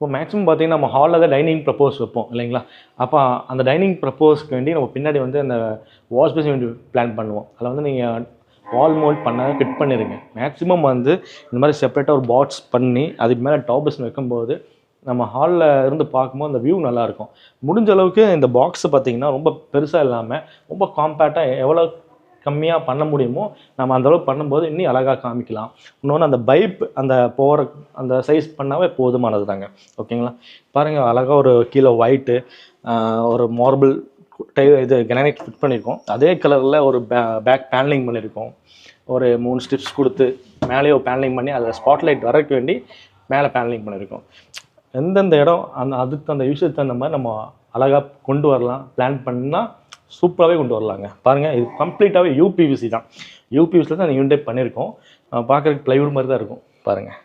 இப்போ மேக்ஸிமம் பார்த்தீங்கன்னா நம்ம ஹாலில் தான் டைனிங் ப்ரப்போஸ் வைப்போம் இல்லைங்களா? அப்போ அந்த டைனிங் ப்ரப்போஸ்க்கு வேண்டி நம்ம பின்னாடி வந்து அந்த வாஷ் பேசின் வேண்டி பிளான் பண்ணுவோம். அதில் வந்து நீங்கள் வால் மோல்ட் பண்ண ஃபிட் பண்ணிடுங்க மேக்ஸிமம் வந்து இந்த மாதிரி செப்பரேட்டாக ஒரு பாக்ஸ் பண்ணி அதுக்கு மேலே டாப் பேசின் வைக்கும்போது நம்ம ஹாலில் இருந்து பார்க்கும்போது அந்த வியூ நல்லாயிருக்கும் முடிஞ்ச அளவுக்கு இந்த பாக்ஸ் பார்த்தீங்கன்னா ரொம்ப பெருசாக இல்லாமல் ரொம்ப காம்பேக்டாக எவ்வளோ கம்மியாக பண்ண முடியுமோ நம்ம அந்தளவுக்கு பண்ணும்போது இன்னும் அழகாக காமிக்கலாம். இன்னொன்று அந்த பைப் அந்த போகிற அந்த சைஸ் பண்ணாவே போதுமானது தாங்க ஓகேங்களா? பாருங்கள் அழகாக ஒரு கீழே ஒயிட்டு ஒரு மார்பிள் டை இது கிரானைட் ஃபிட் பண்ணியிருக்கோம் அதே கலரில் ஒரு பே பேக் பேனலிங் பண்ணியிருக்கோம் ஒரு மூணு ஸ்டிப்ஸ் கொடுத்து மேலேயே ஒரு பேனலிங் பண்ணி அதில் ஸ்பாட்லைட் வரக்கு வேண்டி மேலே பேனலிங் பண்ணியிருக்கோம் எந்தெந்த இடம் அந்த அதுக்கு அந்த யூஸுக்கு தகுந்த மாதிரி நம்ம அழகாக கொண்டு வரலாம். பிளான் பண்ணால் சூப்பராகவே கொண்டு வரலாங்க. பாருங்கள் இது கம்ப்ளீட்டாகவே யூபிவிசி தான். யூபிவிசியில் தான் யூனிடேட் பண்ணியிருக்கோம். பார்க்குறதுக்கு ப்ளைவுட் மாதிரி தான் இருக்கும். பாருங்கள்